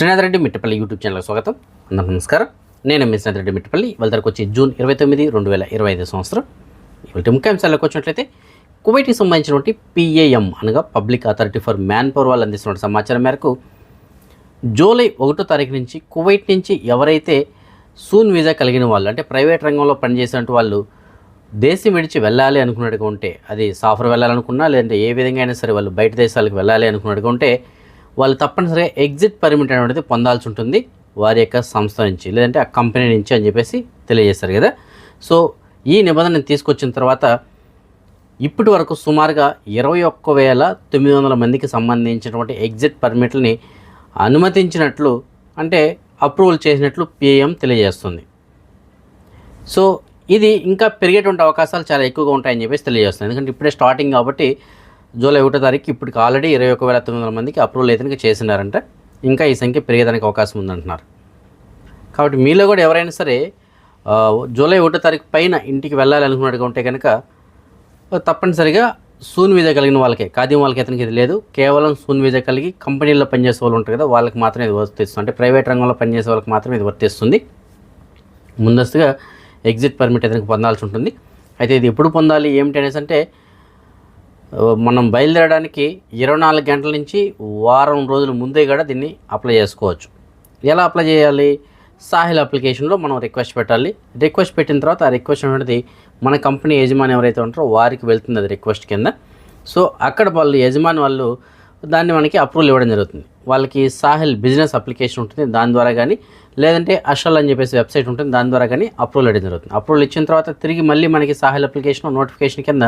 Srinath Reddy Mittapalli YouTube channel స్వాగతం. అందరూ నమస్కారం. నేను మీ శ్రీనాథ్ రెడ్డి మిట్టపల్లి. వాళ్ళ వచ్చి జూన్ ఇరవై తొమ్మిది రెండు వేల ఇరవై ఐదు సంవత్సరం. ఇవాళ ముఖ్యాంశాలకు వచ్చినట్లయితే కువైట్కి సంబంధించినటువంటి పిఏఎం అనగా public authority for man power వాళ్ళు అందిస్తున్న సమాచారం మేరకు జూలై ఒకటో తారీఖు నుంచి కువైట్ నుంచి ఎవరైతే సూన్ వీజా కలిగిన వాళ్ళు అంటే ప్రైవేట్ రంగంలో పనిచేసినటువంటి వాళ్ళు దేశం విడిచి వెళ్ళాలి అనుకున్నట్టుగా ఉంటే అది సాఫర్ వెళ్ళాలనుకున్నా లేదంటే ఏ విధంగా అయినా సరే వాళ్ళు బయట దేశాలకు వెళ్ళాలి అనుకున్నట్టుగా ఉంటే వాళ్ళు తప్పనిసరిగా ఎగ్జిట్ పర్మిట్ అనేటువంటిది పొందాల్సి ఉంటుంది. వారి యొక్క సంస్థ నుంచి లేదంటే ఆ కంపెనీ నుంచి అని చెప్పేసి తెలియజేస్తారు కదా. సో ఈ నిబంధన తీసుకొచ్చిన తర్వాత ఇప్పటి వరకు సుమారుగా ఇరవై ఒక్క వేల తొమ్మిది వందల మందికి సంబంధించినటువంటి ఎగ్జిట్ పర్మిట్లని అనుమతించినట్లు అంటే అప్రూవల్ చేసినట్లు పిఎం తెలియజేస్తుంది. సో ఇది ఇంకా పెరిగేటువంటి అవకాశాలు చాలా ఎక్కువగా ఉంటాయని చెప్పేసి తెలియజేస్తుంది. ఎందుకంటే ఇప్పుడే స్టార్టింగ్ కాబట్టి జూలై ఒకటో తారీఖు ఇప్పటికి ఆల్రెడీ ఇరవై ఒక వేల తొమ్మిది వందల మందికి అప్రూవల్ అయితే చేసినారంటే. ఇంకా ఈ సంఖ్య పెరిగేదానికి అవకాశం ఉందంటున్నారు. కాబట్టి మీలో కూడా ఎవరైనా సరే జూలై ఒకటో తారీఖు పైన ఇంటికి వెళ్ళాలి అనుకున్నట్టుగా ఉంటే కనుక తప్పనిసరిగా సూన్ వీజా కలిగిన వాళ్ళకే ఖాదీం వాళ్ళకి అతనికి ఇది లేదు. కేవలం సూన్ వీజా కలిగి కంపెనీల్లో పనిచేసే వాళ్ళు ఉంటారు కదా వాళ్ళకి మాత్రమే ఇది వర్తిస్తుంది. అంటే ప్రైవేట్ రంగంలో పనిచేసే వాళ్ళకి మాత్రమే ఇది వర్తిస్తుంది. ముందస్తుగా ఎగ్జిట్ పర్మిట్ అతనికి పొందాల్సి ఉంటుంది. అయితే ఇది ఎప్పుడు పొందాలి ఏమిటి అనేసి అంటే మనం బయలుదేరడానికి ఇరవై నాలుగు గంటల నుంచి వారం రోజుల ముందే కూడా దీన్ని అప్లై చేసుకోవచ్చు. ఎలా అప్లై చేయాలి? సాహిల్ అప్లికేషన్లో మనం రిక్వెస్ట్ పెట్టాలి. రిక్వెస్ట్ పెట్టిన తర్వాత ఆ రిక్వెస్ట్ అనేది మన కంపెనీ యజమాని ఎవరైతే ఉంటారో వారికి వెళ్తుంది అది రిక్వెస్ట్ కింద. సో అక్కడ వాళ్ళు యజమాని వాళ్ళు దాన్ని మనకి అప్రూవల్ ఇవ్వడం జరుగుతుంది. వాళ్ళకి సాహిల్ బిజినెస్ అప్లికేషన్ ఉంటుంది దాని ద్వారా కానీ లేదంటే అషల్ అని చెప్పేసి వెబ్సైట్ ఉంటుంది దాని ద్వారా కానీ అప్రూవల్ ఇవ్వడం జరుగుతుంది. అప్రూవల్ ఇచ్చిన తర్వాత తిరిగి మళ్ళీ మనకి సాహిల్ అప్లికేషన్ నోటిఫికేషన్ కింద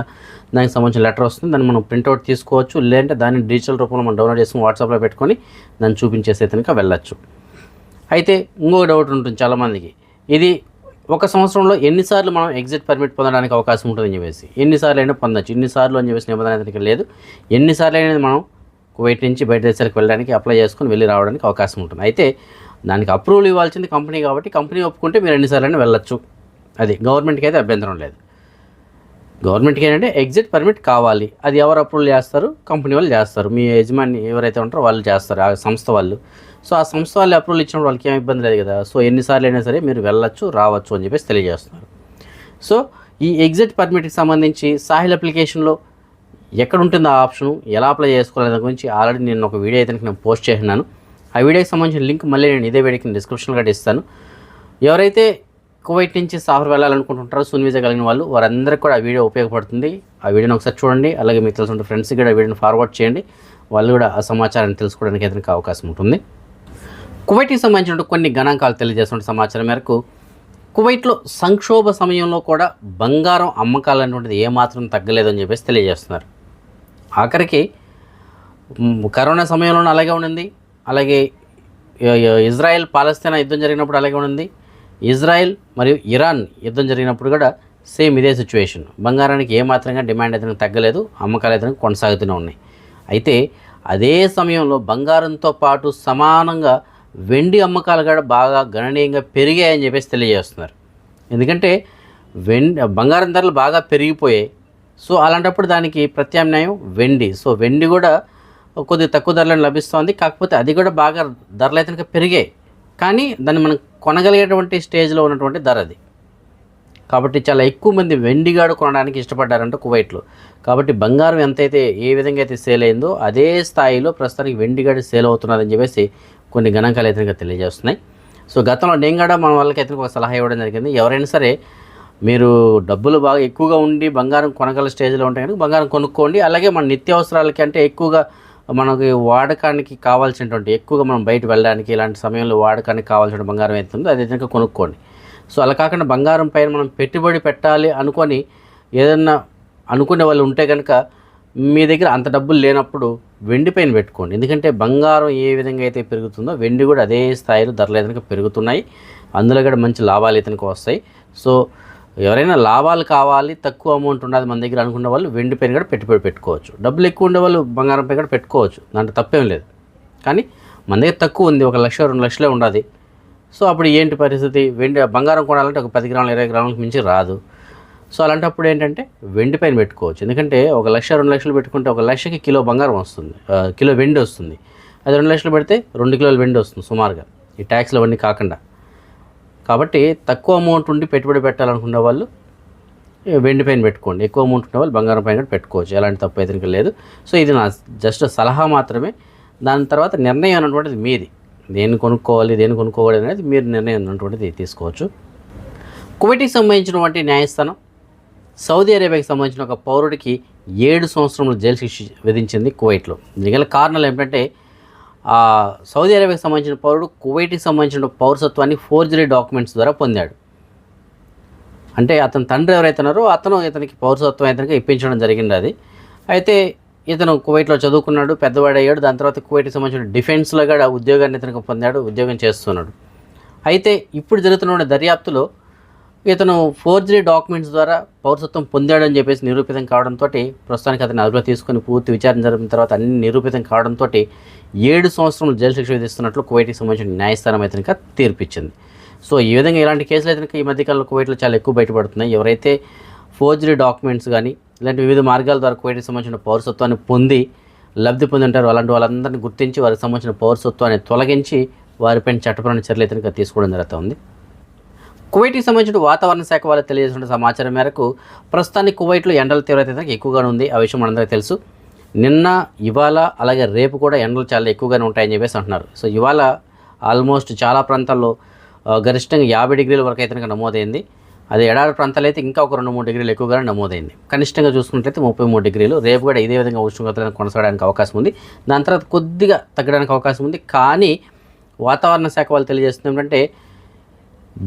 దానికి సంబంధించిన లెటర్ వస్తుంది. దాన్ని మనం ప్రింట్అవుట్ తీసుకోవచ్చు లేదంటే దాన్ని డిజిటల్ రూపంలో మనం డౌన్లోడ్ చేసుకుని వాట్సాప్లో పెట్టుకొని దాన్ని చూపించేసి కనుక వెళ్ళచ్చు. అయితే ఇంకో డౌట్ ఉంటుంది చాలామందికి. ఇది ఒక సంవత్సరంలో ఎన్నిసార్లు మనం ఎగ్జిట్ పర్మిట్ పొందడానికి అవకాశం ఉంటుందని చెప్పేసి. ఎన్నిసార్లు అయినా పొందొచ్చు. ఎన్నిసార్లు అని చెప్పేసి నిబంధన అయితే లేదు. ఎన్నిసార్లు అయినా మనం కువైట్ నుంచి బయట దేశాలకు వెళ్ళడానికి అప్లై చేసుకొని వెళ్ళి రావడానికి అవకాశం ఉంటుంది. అయితే దానికి అప్రూవల్ ఇవ్వాల్సింది కంపెనీ కాబట్టి కంపెనీ ఒప్పుకుంటే మీరు ఎన్నిసార్లు అయినా వెళ్ళొచ్చు. అది గవర్నమెంట్కి అయితే అభ్యంతరం లేదు. గవర్నమెంట్కి ఏంటంటే ఎగ్జిట్ పర్మిట్ కావాలి. అది ఎవరు అప్రూవల్ చేస్తారు? కంపెనీ వాళ్ళు చేస్తారు. మీ యజమాని ఎవరైతే ఉంటారో వాళ్ళు చేస్తారు. ఆ సంస్థ వాళ్ళు. సో ఆ సంస్థ వాళ్ళు అప్రూవల్ ఇచ్చినప్పుడు వాళ్ళకి ఏం ఇబ్బంది లేదు కదా? సో ఎన్నిసార్లు అయినా సరే మీరు వెళ్ళొచ్చు రావచ్చు అని చెప్పేసి తెలియజేస్తున్నారు. సో ఈ ఎగ్జిట్ పర్మిట్కి సంబంధించి సాహిల్ అప్లికేషన్లో ఎక్కడ ఉంటుంది ఆ ఆప్షన్ ఎలా అప్లై చేసుకోవాలి దాని గురించి ఆల్రెడీ నేను ఒక వీడియో అయితే నేను పోస్ట్ చేసినాను. ఆ వీడియోకి సంబంధించిన లింక్ మళ్ళీ నేను ఇదే వీడియోకి డిస్క్రిప్షన్లో కూడా ఇస్తాను. ఎవరైతే కువైట్ నుంచి సాఫర్ వెళ్ళాలనుకుంటుంటారో సున్ వీజా కలిగిన వాళ్ళు వారందరికీ కూడా ఆ వీడియో ఉపయోగపడుతుంది. ఆ వీడియోని ఒకసారి చూడండి. అలాగే మీకు తెలుసుకుంటే ఫ్రెండ్స్కి కూడా ఆ వీడియోని ఫార్వర్డ్ చేయండి. వాళ్ళు కూడా ఆ సమాచారాన్ని తెలుసుకోవడానికి అయితే అవకాశం ఉంటుంది. కువైట్కి సంబంధించిన కొన్ని గణాంకాలు తెలియజేస్తున్న సమాచారం మేరకు కువైట్లో సంక్షోభ సమయంలో కూడా బంగారం అమ్మకాలు అనేటువంటిది ఏమాత్రం తగ్గలేదని చెప్పేసి తెలియజేస్తున్నారు. ఆఖరికి కరోనా సమయంలోనూ అలాగే ఉండింది. అలాగే ఇజ్రాయెల్ పాలస్తీనా యుద్ధం జరిగినప్పుడు అలాగే ఉండింది. ఇజ్రాయెల్ మరియు ఇరాన్ యుద్ధం జరిగినప్పుడు కూడా సేమ్ ఇదే సిచ్యువేషన్. బంగారానికి ఏమాత్రంగా డిమాండ్ అయితే తగ్గలేదు అమ్మకాలు అయితే కొనసాగుతూనే ఉన్నాయి. అయితే అదే సమయంలో బంగారంతో పాటు సమానంగా వెండి అమ్మకాలు కూడా బాగా గణనీయంగా పెరిగాయని చెప్పేసి తెలియజేస్తున్నారు. ఎందుకంటే వెండి బంగారం ధరలు బాగా పెరిగిపోయాయి. సో అలాంటప్పుడు దానికి ప్రత్యామ్నాయం వెండి. సో వెండి కూడా కొద్దిగా తక్కువ ధరలను లభిస్తుంది. కాకపోతే అది కూడా బాగా ధరలు అయితే కనుక పెరిగాయి. కానీ దాన్ని మనం కొనగలిగేటువంటి స్టేజ్లో ఉన్నటువంటి ధర అది. కాబట్టి చాలా ఎక్కువ మంది వెండిగాడు కొనడానికి ఇష్టపడ్డారంట కువైట్లో. కాబట్టి బంగారం ఎంతైతే ఏ విధంగా అయితే సేల్ అయిందో అదే స్థాయిలో ప్రస్తుతానికి వెండిగాడు సేల్ అవుతున్నదని చెప్పేసి కొన్ని గణాంకాలు అయితే తెలియజేస్తున్నాయి. సో గతంలో నేను కూడా మన వాళ్ళకి అయితే ఒక సలహా ఇవ్వడం జరిగింది. ఎవరైనా సరే మీరు డబ్బులు బాగా ఎక్కువగా ఉండి బంగారం కొనగల స్టేజ్లో ఉంటే కనుక బంగారం కొనుక్కోండి. అలాగే మన నిత్యావసరాలకి అంటే ఎక్కువగా మనకి వాడకానికి కావాల్సినటువంటి ఎక్కువగా మనం బయట వెళ్ళడానికి ఇలాంటి సమయంలో వాడకానికి కావాల్సిన బంగారం ఎంత ఉందో అదే కొనుక్కోండి. సో అలా కాకుండా బంగారం పైన మనం పెట్టుబడి పెట్టాలి అనుకొని ఏదన్నా అనుకునే వాళ్ళు ఉంటే కనుక మీ దగ్గర అంత డబ్బులు లేనప్పుడు వెండి పైన పెట్టుకోండి. ఎందుకంటే బంగారం ఏ విధంగా అయితే పెరుగుతుందో వెండి కూడా అదే స్థాయిలో ధరలు అయితే పెరుగుతున్నాయి. అందులో కూడా మంచి లాభాలు అయితే వస్తాయి. సో ఎవరైనా లాభాలు కావాలి తక్కువ అమౌంట్ ఉన్నది మన దగ్గర అనుకున్న వాళ్ళు వెండి పైన కూడా పెట్టుబడి పెట్టుకోవచ్చు. డబ్బులు ఎక్కువ ఉండే వాళ్ళు బంగారం పైన కూడా పెట్టుకోవచ్చు దాంట్లో తప్పేం లేదు. కానీ మన దగ్గర తక్కువ ఉంది ఒక లక్ష రెండు లక్షలే ఉండాలి సో అప్పుడు ఏంటి పరిస్థితి? వెండి బంగారం కొనాలంటే ఒక పది గ్రాములు ఇరవై గ్రాములకు మించి రాదు. సో అలాంటప్పుడు ఏంటంటే వెండి పైన పెట్టుకోవచ్చు. ఎందుకంటే ఒక లక్ష రెండు లక్షలు పెట్టుకుంటే ఒక లక్షకి కిలో బంగారం వస్తుంది కిలో వెండి వస్తుంది. అది రెండు లక్షలు పెడితే రెండు కిలోల వెండి వస్తుంది సుమారుగా. ఈ ట్యాక్స్లు అవన్నీ కాకుండా. కాబట్టి తక్కువ అమౌంట్ ఉండి పెట్టుబడి పెట్టాలనుకునే వాళ్ళు వెండి పైన పెట్టుకోండి. ఎక్కువ అమౌంట్ ఉన్న వాళ్ళు బంగారం పైన కూడా పెట్టుకోవచ్చు. ఎలాంటి తప్పు అయితే లేదు. సో ఇది నా జస్ట్ సలహా మాత్రమే. దాని తర్వాత నిర్ణయం అన్నటువంటిది మీది. దేన్ని కొనుక్కోవాలి దేన్ని కొనుక్కోవాలి అనేది మీరు నిర్ణయం అన్నటువంటిది తీసుకోవచ్చు. కువైట్కి సంబంధించినటువంటి న్యాయస్థానం సౌదీ అరేబియాకి సంబంధించిన ఒక పౌరుడికి ఏడు సంవత్సరముల జైలు శిక్ష విధించింది కువైట్లో. దీనిగల కారణాలు ఏంటంటే సౌదీ అరేబియాకి సంబంధించిన పౌరుడు కువైట్కి సంబంధించిన పౌరసత్వాన్ని ఫోర్జరీ డాక్యుమెంట్స్ ద్వారా పొందాడు. అంటే అతని తండ్రి ఎవరైతున్నారో అతను ఇతనికి పౌరసత్వం ఇతనికి ఇప్పించడం జరిగింది అది. అయితే ఇతను కువైట్లో చదువుకున్నాడు పెద్దవాడు అయ్యాడు దాని తర్వాత కువైట్కి సంబంధించిన డిఫెన్స్లో కూడా ఉద్యోగాన్ని ఇతనికి పొందాడు ఉద్యోగం చేస్తున్నాడు. అయితే ఇప్పుడు జరుగుతున్న దర్యాప్తులో ఇతను ఫోర్జరీ డాక్యుమెంట్స్ ద్వారా పౌరసత్వం పొందాడని చెప్పేసి నిరూపితం కావడంతో ప్రస్తుతానికి అతను అదుపులో తీసుకొని పూర్తి విచారణ జరిపిన తర్వాత అన్ని నిరూపితం కావడంతో ఏడు సంవత్సరాలు జైలు శిక్ష విధిస్తున్నట్లు కువైట్కి సంబంధించిన న్యాయస్థానం అయితే కనుక తీర్పిచ్చింది. సో ఈ విధంగా ఇలాంటి కేసులు అయితే కనుక ఈ మధ్యకాలంలో కువైట్లో చాలా ఎక్కువ బయటపడుతున్నాయి. ఎవరైతే ఫోర్జరీ డాక్యుమెంట్స్ కానీ ఇలాంటి వివిధ మార్గాల ద్వారా కువైట్కి సంబంధించిన పౌరసత్వాన్ని పొంది లబ్ధి పొంది ఉంటారు అలాంటి వాళ్ళందరినీ గుర్తించి వారికి సంబంధించిన పౌరసత్వాన్ని తొలగించి వారిపైన చట్టపరమైన చర్యలు అయితే తీసుకోవడం జరుగుతుంది కువైట్కి సంబంధించిన వాతావరణ శాఖ వాళ్ళు తెలియజేసిన సమాచారం మేరకు ప్రస్తుతానికి కువైట్లో ఎండల తీవ్రత అయితే ఎక్కువగానే ఉంది. ఆ విషయం మనందరికీ తెలుసు. నిన్న ఇవాళ అలాగే రేపు కూడా ఎండలు చాలా ఎక్కువగానే ఉంటాయని చెప్పేసి అంటున్నారు. సో ఇవాళ ఆల్మోస్ట్ చాలా ప్రాంతాల్లో గరిష్టంగా యాభై డిగ్రీల వరకు అయితే కనుక నమోదైంది. అది ఎడారి ప్రాంతాలు అయితే ఇంకా ఒక రెండు మూడు డిగ్రీలు ఎక్కువగానే నమోదైంది. కనిష్టంగా చూసుకున్నట్లయితే ముప్పై మూడు డిగ్రీలు. రేపు కూడా ఇదే విధంగా ఉష్ణోగ్రతలను కొనసాగడానికి అవకాశం ఉంది. దాని తర్వాత కొద్దిగా తగ్గడానికి అవకాశం ఉంది. కానీ వాతావరణ శాఖ వాళ్ళు తెలియజేస్తుంది ఏంటంటే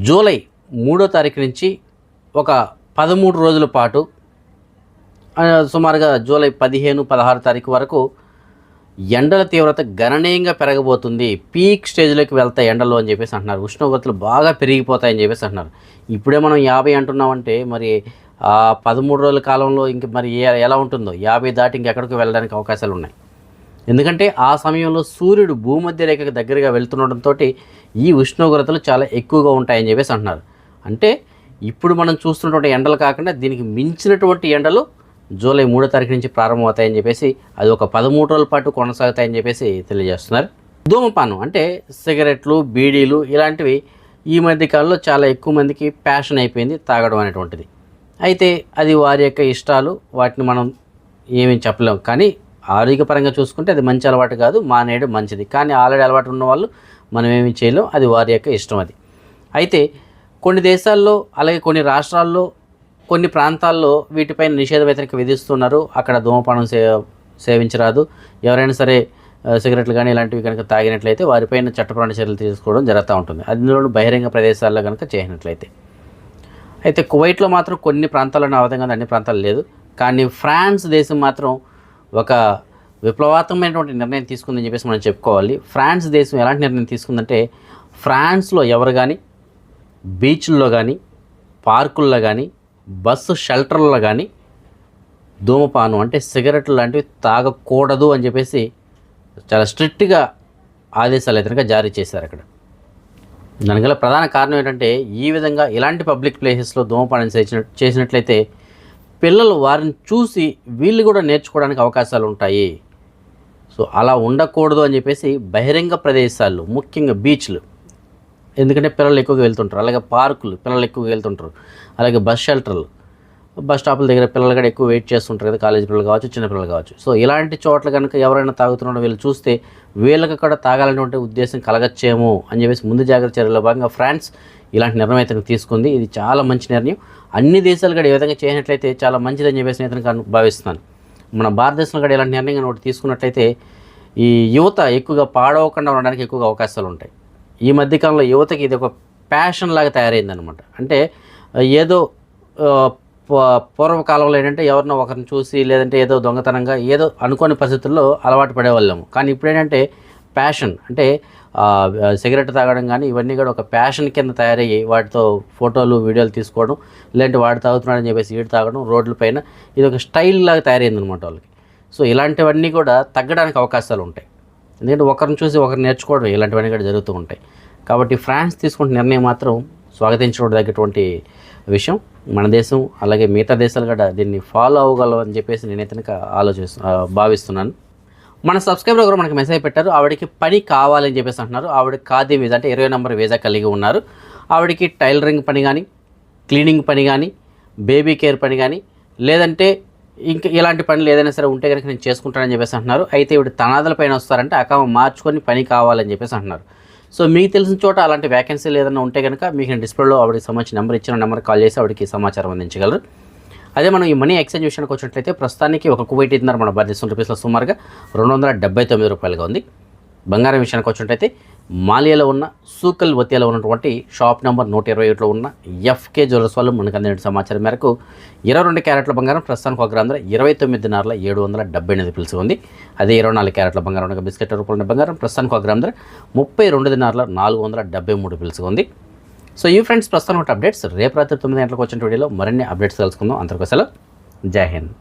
జూలై మూడో తారీఖు నుంచి ఒక పదమూడు రోజుల పాటు సుమారుగా జూలై పదిహేను పదహారు తారీఖు వరకు ఎండల తీవ్రత గణనీయంగా పెరగబోతుంది. పీక్ స్టేజ్లోకి వెళ్తాయి ఎండలు అని చెప్పేసి అంటున్నారు. ఉష్ణోగ్రతలు బాగా పెరిగిపోతాయని చెప్పేసి అంటున్నారు. ఇప్పుడే మనం యాభై అంటున్నామంటే మరి పదమూడు రోజుల కాలంలో ఇంక మరి ఎలా ఉంటుందో? యాభై దాటి ఇంకెక్కడికి వెళ్ళడానికి అవకాశాలు ఉన్నాయి. ఎందుకంటే ఆ సమయంలో సూర్యుడు భూమధ్య రేఖకు దగ్గరగా వెళ్తుండటంతో ఈ ఉష్ణోగ్రతలు చాలా ఎక్కువగా ఉంటాయని చెప్పేసి అంటున్నారు. అంటే ఇప్పుడు మనం చూస్తున్నటువంటి ఎండలు కాకుండా దీనికి మించినటువంటి ఎండలు జూలై మూడో తారీఖు నుంచి ప్రారంభమవుతాయని చెప్పేసి అది ఒక పదమూడు రోజుల పాటు కొనసాగుతాయని చెప్పేసి తెలియజేస్తున్నారు. ధూమపానం అంటే సిగరెట్లు బీడీలు ఇలాంటివి ఈ మధ్య కాలంలో చాలా ఎక్కువ మందికి ప్యాషన్ అయిపోయింది తాగడం అనేటువంటిది. అయితే అది వారి యొక్క ఇష్టాలు వాటిని మనం ఏమీ చెప్పలేం. కానీ ఆరోగ్యపరంగా చూసుకుంటే అది మంచి అలవాటు కాదు మానేయడం మంచిది. కానీ ఆల్రెడీ అలవాటు ఉన్న వాళ్ళు మనం ఏమి చేయలేం అది వారి యొక్క ఇష్టం అది. అయితే కొన్ని దేశాల్లో అలాగే కొన్ని రాష్ట్రాల్లో కొన్ని ప్రాంతాల్లో వీటిపైన నిషేధ వ్యతిరేక విధిస్తున్నారు. అక్కడ ధూమపానం సే సేవించరాదు. ఎవరైనా సరే సిగరెట్లు కానీ ఇలాంటివి కనుక తాగినట్లయితే వారిపైన చట్టపరమైన చర్యలు తీసుకోవడం జరుగుతూ ఉంటుంది. అందులోనూ బహిరంగ ప్రదేశాల్లో కనుక చేయనట్లయితే. అయితే కువైట్లో మాత్రం కొన్ని ప్రాంతాల్లో ఆ విధంగా అన్ని ప్రాంతాలు లేదు. కానీ ఫ్రాన్స్ దేశం మాత్రం ఒక విప్లవాత్మకమైనటువంటి నిర్ణయం తీసుకుందని చెప్పేసి మనం చెప్పుకోవాలి. ఫ్రాన్స్ దేశం ఎలాంటి నిర్ణయం తీసుకుందంటే ఫ్రాన్స్లో ఎవరు కానీ బీచ్ల్లో కానీ పార్కుల్లో కానీ బస్సు షెల్టర్లో కానీ ధూమపానం అంటే సిగరెట్లు లాంటివి తాగకూడదు అని చెప్పేసి చాలా స్ట్రిక్ట్గా ఆదేశాలు అయితే జారీ చేశారు అక్కడ. దానికి గల ప్రధాన కారణం ఏంటంటే ఈ విధంగా ఇలాంటి పబ్లిక్ ప్లేసెస్లో ధూమపానం చేసిన చేసినట్లయితే పిల్లలు వారిని చూసి వీళ్ళు కూడా నేర్చుకోవడానికి అవకాశాలు ఉంటాయి. సో అలా ఉండకూడదు అని చెప్పేసి బహిరంగ ప్రదేశాలు ముఖ్యంగా బీచ్లు ఎందుకంటే పిల్లలు ఎక్కువగా వెళ్తుంటారు. అలాగే పార్కులు పిల్లలు ఎక్కువగా వెళ్తుంటారు. అలాగే బస్ షెల్టర్లు. బస్ స్టాపుల దగ్గర పిల్లలు కూడా ఎక్కువ వెయిట్ చేస్తుంటారు కదా కాలేజీ పిల్లలు కావచ్చు చిన్నపిల్లలు కావచ్చు. సో ఇలాంటి చోట్ల కనుక ఎవరైనా తాగుతున్నారో వీళ్ళు చూస్తే వీళ్ళకి కూడా తాగాలనేటువంటి ఉద్దేశం కలగచ్చేమో అని చెప్పేసి ముందు జాగ్రత్త చర్యలో భాగంగా ఫ్రాన్స్ ఇలాంటి నిర్ణయం అయితే తీసుకుంది. ఇది చాలా మంచి నిర్ణయం. అన్ని దేశాలు కూడా ఈ విధంగా చేసినట్లయితే చాలా మంచిదని చెప్పేసి నేను భావిస్తున్నాను. మన భారతదేశంలో కూడా ఇలాంటి నిర్ణయం ఒకటి తీసుకున్నట్లయితే ఈ యువత ఎక్కువగా పాడవకుండా ఉండడానికి ఎక్కువగా అవకాశాలు ఉంటాయి. ఈ మధ్యకాలంలో యువతకి ఇది ఒక ప్యాషన్ లాగా తయారైందనమాట అంటే ఏదో ప- పూర్వకాలంలో ఏంటంటే ఎవరినో ఒకరిని చూసి లేదంటే ఏదో దొంగతనంగా ఏదో అనుకోని పరిస్థితుల్లో అలవాటు పడేవాళ్ళము. కానీ ఇప్పుడు ఏంటంటే ప్యాషన్ అంటే సిగరెట్ తాగడం కానీ ఇవన్నీ కూడా ఒక ప్యాషన్ కింద తయారయ్యి వాటితో ఫోటోలు వీడియోలు తీసుకోవడం లేదంటే వాడు తాగుతున్నాడని చెప్పేసి వీడు తాగడం రోడ్లపైన ఇది ఒక స్టైల్ లాగా తయారైంది అనమాట వాళ్ళకి. సో ఇలాంటివన్నీ కూడా తగ్గడానికి అవకాశాలు ఉంటాయి ఎందుకంటే ఒకరిని చూసి ఒకరు నేర్చుకోవడం ఇలాంటివన్నీ కూడా జరుగుతూ ఉంటాయి. కాబట్టి ఫ్రాన్స్ తీసుకుంటున్న నిర్ణయం మాత్రం స్వాగతించదగ్గటువంటి విషయం. మన దేశం అలాగే మిగతా దేశాలు కూడా దీన్ని ఫాలో అవ్వగలవు అని చెప్పేసి నేనైతే కనుక ఆలోచిస్తు భావిస్తున్నాను. మన సబ్స్క్రైబర్ కూడా మనకి మెసేజ్ పెట్టారు ఆవిడకి పని కావాలని చెప్పేసి అంటున్నారు. ఆవిడ ఖాదీ వీజా అంటే ఇరవై నెంబర్ వీజా కలిగి ఉన్నారు. ఆవిడకి టైలరింగ్ పని కానీ క్లీనింగ్ పని కానీ బేబీ కేర్ పని కానీ లేదంటే ఇంకా ఇలాంటి పనులు ఏదైనా సరే ఉంటే కనుక నేను చేసుకుంటానని చెప్పేసి అంటున్నారు. అయితే ఇవి తనాదల పైన వస్తారంటే అకామ మార్చుకొని పని కావాలని చెప్పేసి అంటున్నారు. సో మీకు తెలిసిన చోట అలాంటి వ్యాకెన్సీలు ఏదైనా ఉంటే కనుక మీకు నేను డిస్ప్లేలో ఆవిడకి సంబంధించిన నెంబర్ ఇచ్చిన నెంబర్ కాల్ చేసి ఆవిడకి సమాచారం అందించగలరు. అదే మనం ఈ మనీ ఎక్స్చేంజ్ విషయానికి వచ్చినట్లయితే ప్రస్తుతానికి ఒక కువైట్ ఇద్దరు మన భారతదేశం రూపీస్లో సుమారుగా రెండు వందల డెబ్బై తొమ్మిది రూపాయలుగా ఉంది. బంగారం విషయానికి వచ్చినట్టయితే మాలియాలో ఉన్న సూకల్ వతియాలో ఉన్నటువంటి షాప్ నెంబర్ నూట ఇరవై ఒకటిలో ఉన్న ఎఫ్కే జ్యువెలర్స్ వాళ్ళు మనకు అందిన సమాచారం మేరకు ఇరవై రెండు క్యారెట్ల బంగారం ప్రస్తుతానికి ఒక గ్రామ ఇరవై తొమ్మిది నార్ల ఏడు వందల డెబ్బై ఎనిమిది పిలిచి ఉంది. అదే ఇరవై నాలుగు క్యారెట్ల బంగారం ఉన్న బిస్కెట్ రూపంలో బంగారం ప్రస్తుతానికి ఒక గ్రామ ముప్పై రెండు దినార్ల నాలుగు వందల డెబ్బై మూడు పిలిచి ఉంది. సో ఈ ఫ్రెండ్స్ ప్రస్తుతం అప్డేట్స్ రేపు రాత్రి తొమ్మిది గంటలకు వచ్చిన వీడియోలో మరిన్ని అప్డేట్స్ తెలుసుకుందాం. అంతకు జై హింద్.